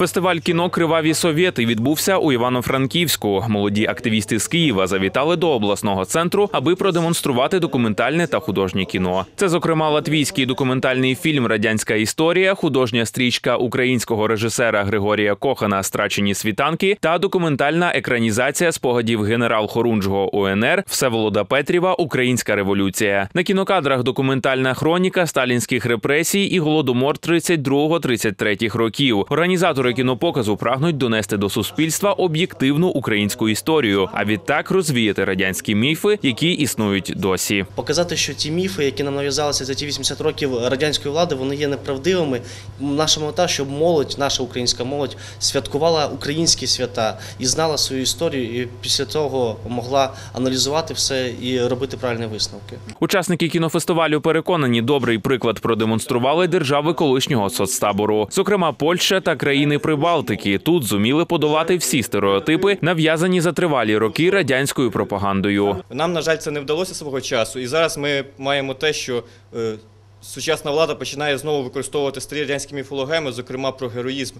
Фестиваль кіно Криваві совєти відбувся у Івано-Франківську. Молоді активісти з Києва завітали до обласного центру, аби продемонструвати документальне та художнє кіно. Це, зокрема, латвійський документальний фільм Радянська історія, художня стрічка українського режисера Григорія Кохана Страчені світанки та документальна екранізація спогадів генерал-хорунжого УНР Всеволода Петріва Українська революція. На кінокадрах документальна хроніка сталінських репресій і голодомор 32-33 років. Організатори кінопоказу прагнуть донести до суспільства об'єктивну українську історію, а відтак розвіяти радянські міфи, які існують досі. Показати, що ті міфи, які нам нав'язалися за ті 80 років радянської влади, вони є неправдивими. Наша мета, щоб молодь, наша українська молодь, святкувала українські свята і знала свою історію, і після того могла аналізувати все і робити правильні висновки. Учасники кінофестивалю переконані, добрий приклад продемонстрували держави колишнього соцтабору, зокрема Польща та країни Прибалтики. Тут зуміли подолати всі стереотипи, нав'язані за тривалі роки радянською пропагандою. Нам, на жаль, це не вдалося свого часу, і зараз ми маємо те, що е, сучасна влада починає знову використовувати старі радянські міфологеми, зокрема про героїзм,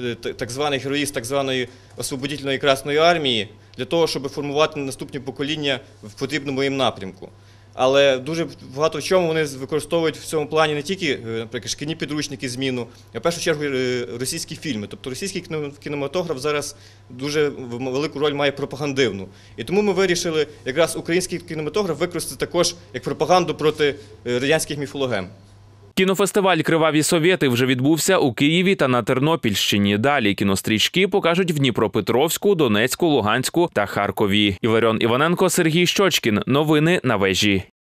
е, так званий героїзм так званої освободітельної Красної армії, для того, щоб формувати наступні покоління в потрібному їм напрямку. Але дуже багато в чому вони використовують в цьому плані не тільки, е, наприклад, шкільні підручники зміну, а в першу чергу е, російські фільми. Тобто російський кінематограф зараз дуже велику роль має пропагандивну. І тому ми вирішили якраз український кінематограф використати також як пропаганду проти е, радянських міфологем. Кінофестиваль Криваві совєти вже відбувся у Києві та на Тернопільщині. Далі кінострічки покажуть в Дніпропетровську, Донецьку, Луганську та Харкові. Іваріон Іваненко, Сергій Щочкін. Новини на вежі.